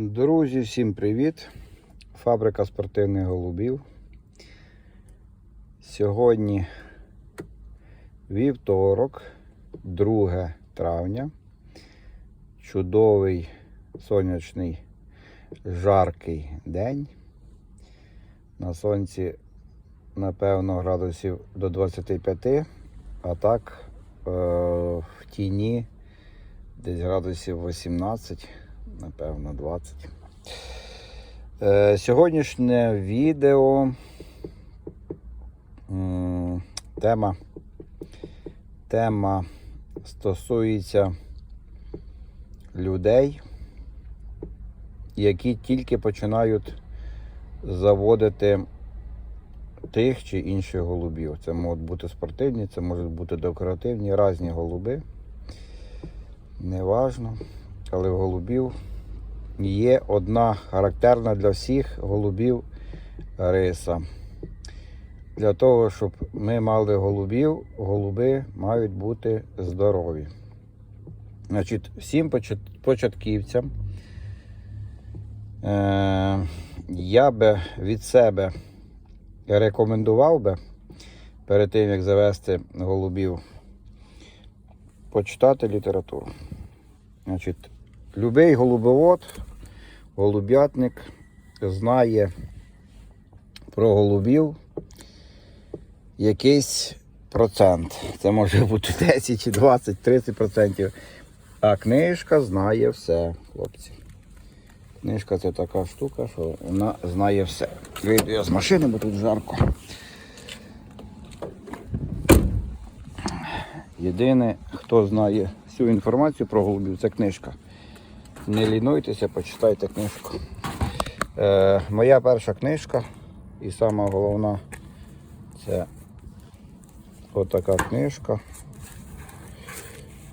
Друзі, всім привіт! Фабрика спортивних голубів. Сьогодні вівторок, 2 травня. Чудовий сонячний жаркий день. На сонці, напевно, градусів до 25, а так е- в тіні десь градусів 18 напевно, 20. Е, сьогоднішнє відео тема, тема стосується людей, які тільки починають заводити тих чи інших голубів. Це можуть бути спортивні, це можуть бути декоративні, різні голуби. Неважно. Але в голубів є одна характерна для всіх голубів риса. Для того, щоб ми мали голубів, голуби мають бути здорові. Значить, всім початківцям е- я би від себе рекомендував би перед тим, як завести голубів, почитати літературу. Значить, Любий голубовод, голуб'ятник знає про голубів якийсь процент. Це може бути 10 чи 20, 30 процентів. А книжка знає все, хлопці. Книжка це така штука, що вона знає все. Вийду я з машини, бо тут жарко. Єдине, хто знає всю інформацію про голубів, це книжка. Не лінуйтеся, почитайте книжку. Е, моя перша книжка і сама головна це отака книжка,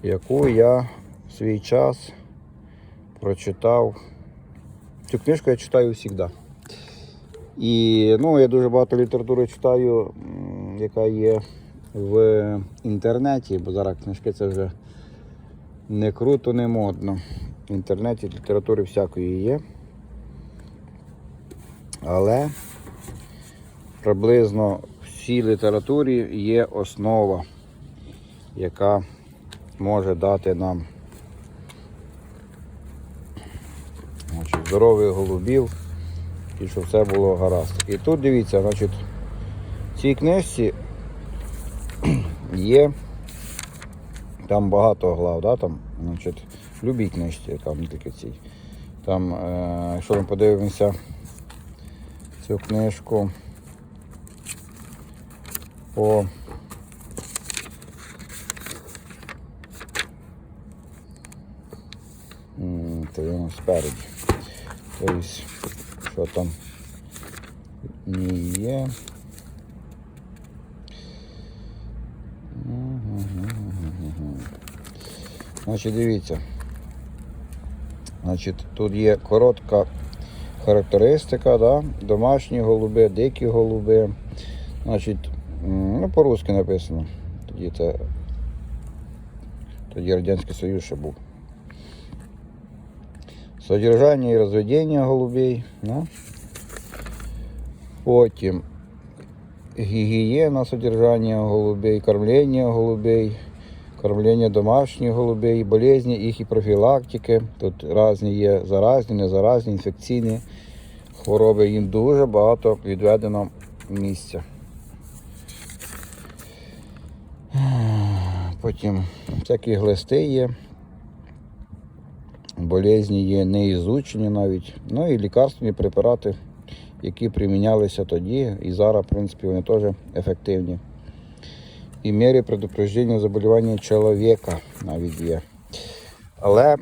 яку я в свій час прочитав. Цю книжку я читаю завжди. І ну, я дуже багато літератури читаю, яка є в інтернеті, бо зараз книжки це вже не круто, не модно. В інтернеті літератури всякої є. Але приблизно в всій літературі є основа, яка може дати нам значить, здорових голубів і щоб все було гаразд. І тут дивіться, значить, в цій книжці є там багато глав, да, там, значить, в любій книжці, там не тільки цій. Там, е, якщо ми подивимося цю книжку по то він спереді. Тобто, що там не є. Значить, дивіться. Значить, тут є коротка характеристика, да? домашні голуби, дикі голуби. Значить, ну, по-русски написано. Тоді це тоді Радянський Союз ще був. Содержання і розведення голубей. Да? Потім гігієна содержання голубей, кормлення голубей, кормлення домашніх голубей, болезні їх і профілактики. Тут різні є заразні, незаразні, інфекційні хвороби. Їм дуже багато відведено місця. Потім всякі глисти є. Болезні є не ізучені навіть. Ну і лікарственні препарати, які примінялися тоді і зараз, в принципі, вони теж ефективні. І міри предупреждення заболівання чоловіка навіть є. Але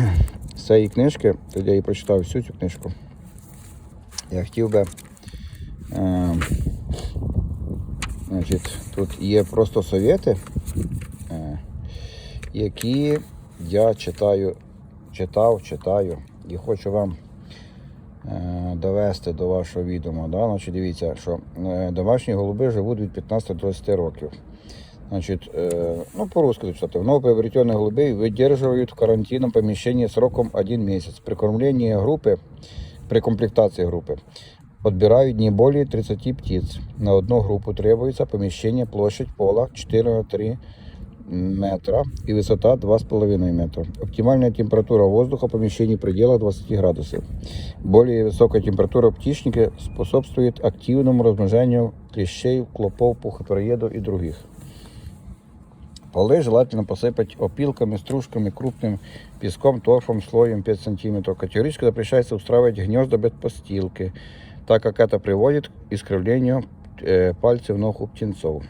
з цієї книжки, тоді я і прочитав всю цю книжку, я хотів би. Е, значить, тут є просто совєти, е, які я читаю, читав, читаю і хочу вам е, довести до вашого відома. Да? Значить, дивіться, що е, домашні голуби живуть від 15 до 20 років Значит, э, ну, по-русски написать. Новоприобретенных голубей выдерживают в карантинном помещении сроком один месяц. При кормлении группы, при комплектации группы, подбирают не более 30 птиц. На одну группу требуется помещение, площадь пола 4 на 3 метра и высота 2,5 метра. Оптимальная температура воздуха в помещении в пределах 20 градусов. Более высокая температура в птичнике способствует активному размножению клещей, клопов, пухопероедов и других. Полы желательно посыпать опилками, стружками, крупным песком, торфом, слоем 5 см. Категорически запрещается устраивать гнезда без постилки, так как это приводит к искривлению э, пальцев ног у птенцов.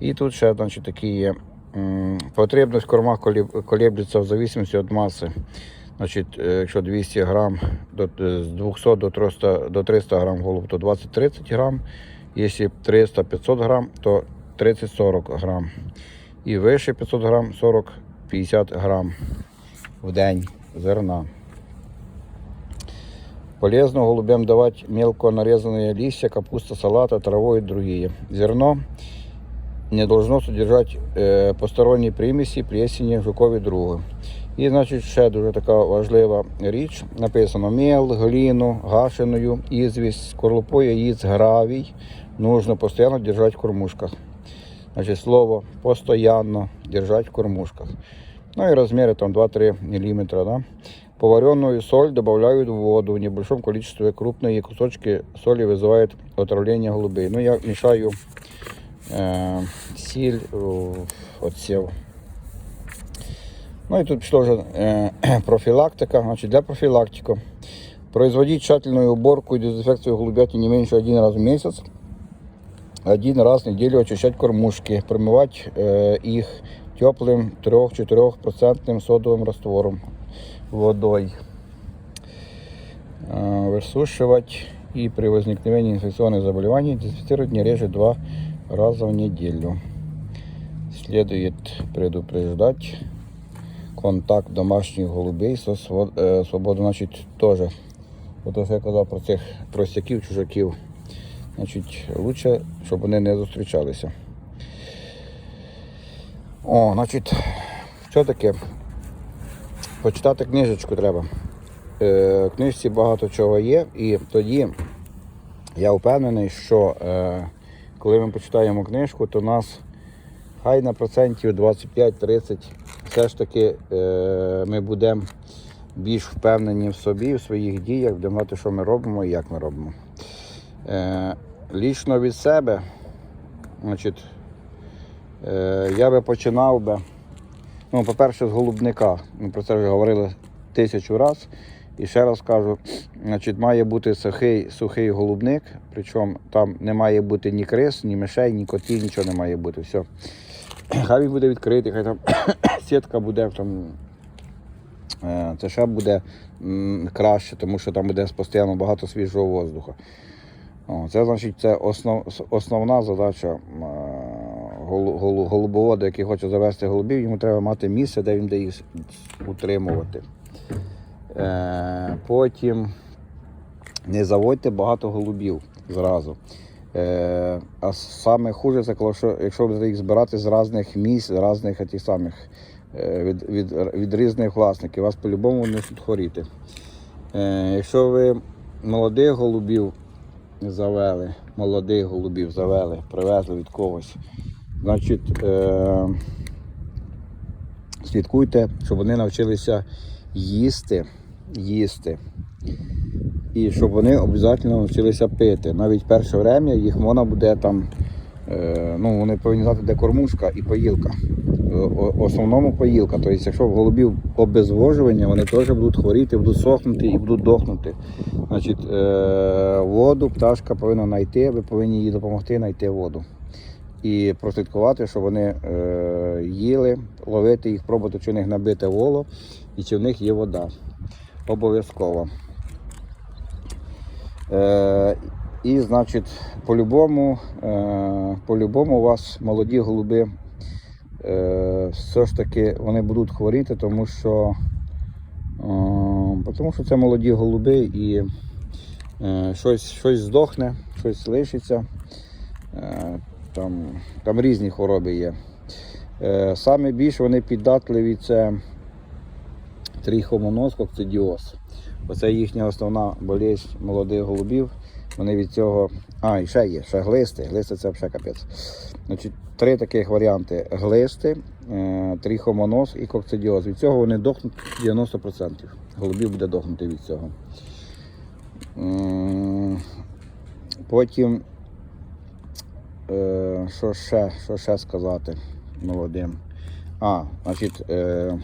І тут ще значить, такі є. м, Потребність в кормах коліб- колеблется в зависимости від маси. Значить, е, якщо 200 грам до, е, з 200 до 300, до 300 грам голуб, то 20-30 грам. Якщо 300-500 грам, то 30-40 грам. І вище 500 грам 40-50 грам в день зерна. Полезно голубям давать мелко нарезанные листья, капуста, салата, траву и другие. Зерно не должно содержать е, посторонні примісі, плесені, жукові други. І, значить, ще дуже така важлива річ. Написано мел, глину, гашеною, ізвість, скорлупою яиц, гравій. Нужно постійно держать в кормушках Значить, слово постоянно держать в кормушках. Ну и размеры там 2-3 миллиметра. Да? Поваренную соль добавляют в воду в небольшом количестве. Крупные кусочки соли вызывают отравление голубей. Ну, я мешаю е, сіль, о, отсів. Ну і тут пішла вже е, профілактика. Значить, для профілактики производить тщательную уборку и дезинфекцию голубят не меньше один раз в месяц. Один раз в неделю очищать кормушки, промывать э, их теплым 3-4% содовым раствором водой. Э, высушивать и при возникновении инфекционных заболеваний дезинфицировать не реже два раза в неделю. Следует предупреждать контакт домашніх голубей со сво- е, свободою, значить, теж. Ото що я казав про цих простяків, чужаків. Значить, лучше, щоб вони не зустрічалися. О, значить, що таке? Почитати книжечку треба. Е, в книжці багато чого є, і тоді я впевнений, що е, коли ми почитаємо книжку, то нас хай на процентів 25-30 все ж таки е, ми будемо більш впевнені в собі, в своїх діях, будемо знати, що ми робимо і як ми робимо. Е, лічно від себе, значить, е, я би починав би, ну, по-перше, з голубника. Ми про це вже говорили тисячу разів. І ще раз кажу, значить, має бути сухий, сухий голубник, причому там не має бути ні крис, ні мишей, ні котів, нічого не має бути. Все. Хай він буде відкритий, хай там сітка буде там. е, Це ще буде краще, тому що там буде постійно багато свіжого воздуха. Це значить це основ, основна задача е, голу- голу- голубовода, який хоче завести голубів, йому треба мати місце, де він буде їх утримувати. Е, Потім не заводьте багато голубів зразу. Е, а саме хуже, це якщо будете їх збирати з різних місць, з різних тих самих, е, від, від, від різних власників, вас по-любому вони будуть хворіти. Е, якщо ви молодих голубів завели, молодих голубів завели, привезли від когось, значить е, слідкуйте, щоб вони навчилися їсти, їсти. І щоб вони обов'язково навчилися пити. Навіть перше время їх можна буде там, ну вони повинні знати, де кормушка і поїлка. Е, В основному поїлка. Тобто, якщо в голубів обезвожування, вони теж будуть хворіти, будуть сохнути і будуть дохнути. Значить, е, воду пташка повинна знайти, ви повинні їй допомогти знайти воду. І прослідкувати, щоб вони е, їли, ловити їх, пробувати, чи в них набите воло і чи в них є вода. Обов'язково. І, значить, по-любому, е, по-любому у вас молоді голуби е, все ж таки вони будуть хворіти, тому що, е, тому що це молоді голуби і щось, щось здохне, щось лишиться. Там, там різні хвороби є. Саме більше вони піддатливі це трихомонос, кокцидіоз. Оце їхня основна болість молодих голубів. Вони від цього. А, і ще є, ще глисти. Глисти це взагалі капець. Значить, три таких варіанти: глисти, е, трихомоноз і кокцидіоз. Від цього вони дохнуть 90%. Голубів буде дохнути від цього. Потім, е, що ще, що ще сказати молодим? А, значить, е,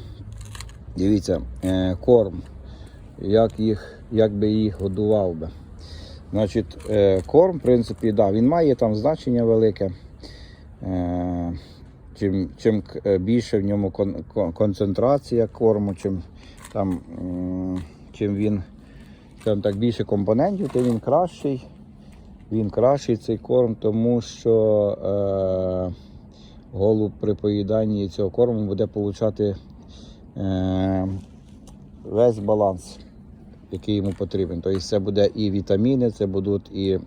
дивіться, корм. Як, їх, як би їх годував би. Значить, е, корм, в принципі, да, він має там значення велике. Е, чим, чим е, більше в ньому кон, кон- концентрація корму, чим, там, чим він скажімо так, більше компонентів, то він кращий. Він кращий цей корм, тому що е, голуб при поїданні цього корму буде отримати е, весь баланс, який йому потрібен. Тобто це буде і вітаміни, це будуть і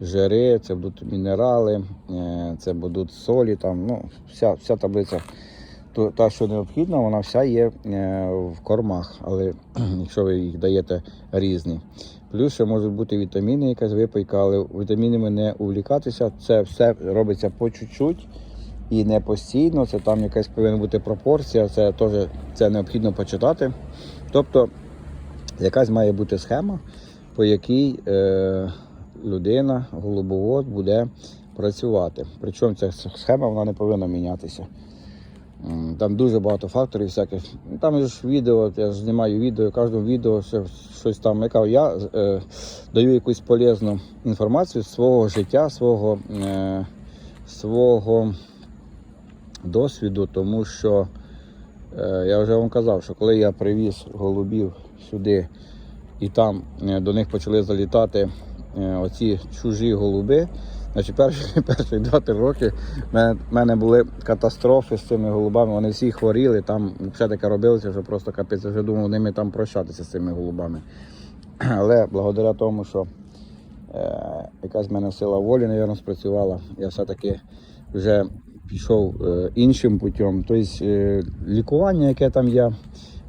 жири, це будуть мінерали, е, це будуть солі, там, ну, вся, вся таблиця. Та, що необхідна, вона вся є е, в кормах, але якщо ви їх даєте різні. Плюс ще можуть бути вітаміни, якась випайка, але вітамінами не увлікатися. Це все робиться по чуть-чуть і не постійно. Це там якась повинна бути пропорція, це теж це необхідно почитати. Тобто якась має бути схема, по якій е, людина, голубовод буде працювати. Причому ця схема вона не повинна мінятися. Там дуже багато факторів всяких. Там ж відео, я ж знімаю відео, кожному відео щось там. Я, кажу, я е, даю якусь полезну інформацію з свого життя, свого, е, свого досвіду, тому що я вже вам казав, що коли я привіз голубів сюди і там е, до них почали залітати е, оці чужі голуби. Значить, перші, перші 2-3 роки в мене, були катастрофи з цими голубами. Вони всі хворіли, там все таке робилося, що просто капець. Вже думав ними там прощатися з цими голубами. Але благодаря тому, що е, якась в мене сила волі, мабуть, спрацювала, я все-таки вже пішов е, іншим путем. Тобто е, лікування, яке там я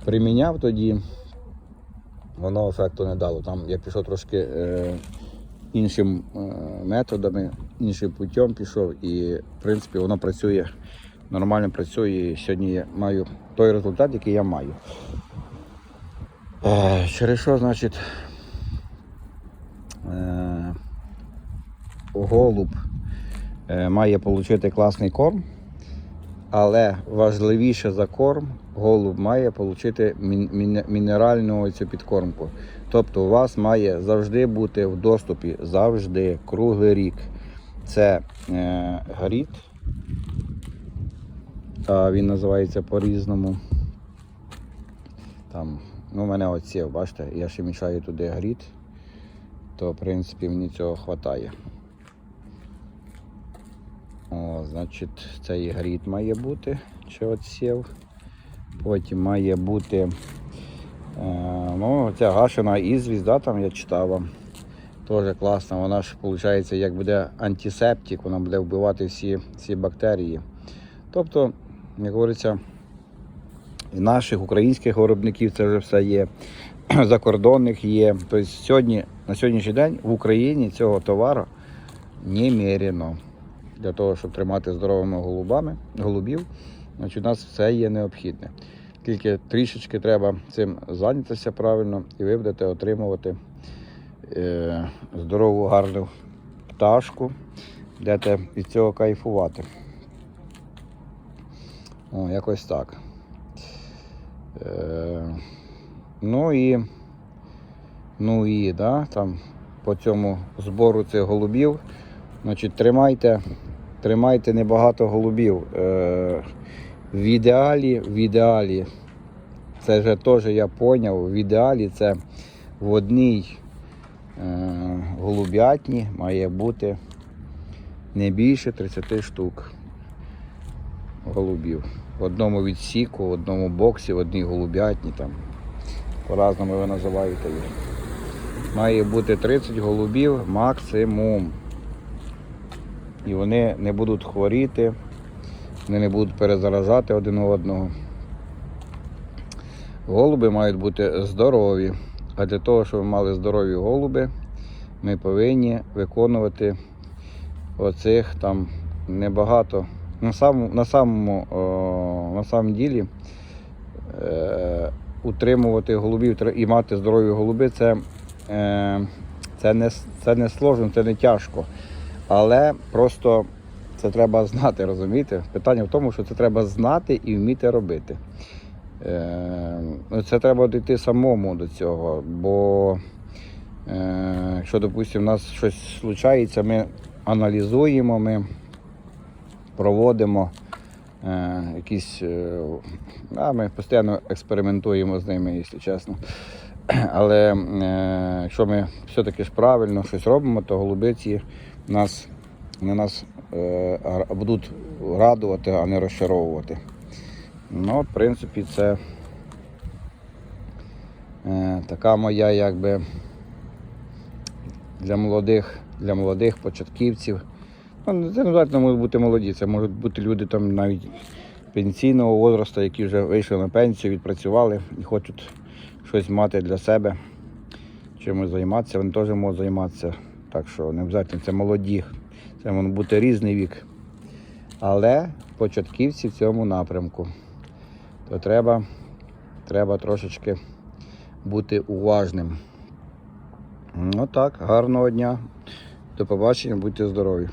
приміняв тоді, воно ефекту не дало. Там я пішов трошки е, іншим методами, іншим путем пішов, і в принципі воно працює, нормально працює. І сьогодні я маю той результат, який я маю. Через що, значить, голуб має отримати класний корм, але важливіше за корм, голуб має отримати мін- мін- мінеральну цю підкормку. Тобто у вас має завжди бути в доступі, завжди, круглий рік. Це е, гріт, а він називається по-різному. Там, ну, у мене оці, бачите, я ще мішаю туди гріт, то в принципі мені цього вистачає. О, значить, цей гріт має бути, чи отсів. Потім має бути е, ну, ця гашена ізвість, да, там я читав. Теж класно. Вона ж виходить, як буде антисептик, вона буде вбивати всі, всі бактерії. Тобто, як говориться, і наших українських виробників це вже все є, закордонних є. Тобто сьогодні, на сьогоднішній день в Україні цього товару немерено. Для того, щоб тримати здоровими голубами, голубів, значить, у нас все є необхідне. Тільки трішечки треба цим зайнятися правильно, і ви будете отримувати е, здорову, гарну пташку, будете від цього кайфувати. О, якось так. Е, ну і, ну і да, там по цьому збору цих голубів. Значить, тримайте, тримайте небагато голубів. Е, в ідеалі, в ідеалі, це вже теж я поняв, в ідеалі це в одній е, голуб'ятні має бути не більше 30 штук голубів. В одному відсіку, в одному боксі, в одній голуб'ятні там. По-разному ви називаєте їх. Має бути 30 голубів максимум і вони не будуть хворіти, вони не будуть перезаражати один одного. Голуби мають бути здорові. А для того, щоб мали здорові голуби, ми повинні виконувати оцих там небагато. На самому, на самому, на самому ділі е, утримувати голубів і мати здорові голуби це, е, це, не, це не сложно, це не тяжко. Але просто це треба знати, розумієте? Питання в тому, що це треба знати і вміти робити. Е, це треба дійти самому до цього, бо е, якщо, допустимо, у нас щось случається, ми аналізуємо, ми проводимо е, якісь. Ми постійно експериментуємо з ними, якщо чесно. Але якщо ми все-таки ж правильно щось робимо, то голубиці нас, вони нас е, будуть радувати, а не розчаровувати. Ну, в принципі, це е, така моя якби для молодих, для молодих початківців. Ну, це не обов'язково можуть бути молоді, це можуть бути люди там навіть пенсійного возрасту, які вже вийшли на пенсію, відпрацювали і хочуть щось мати для себе, чимось займатися, вони теж можуть займатися. Так що не обов'язково це молоді, це може бути різний вік. Але початківці в цьому напрямку, то треба, треба трошечки бути уважним. Ну так, гарного дня. До побачення, будьте здорові.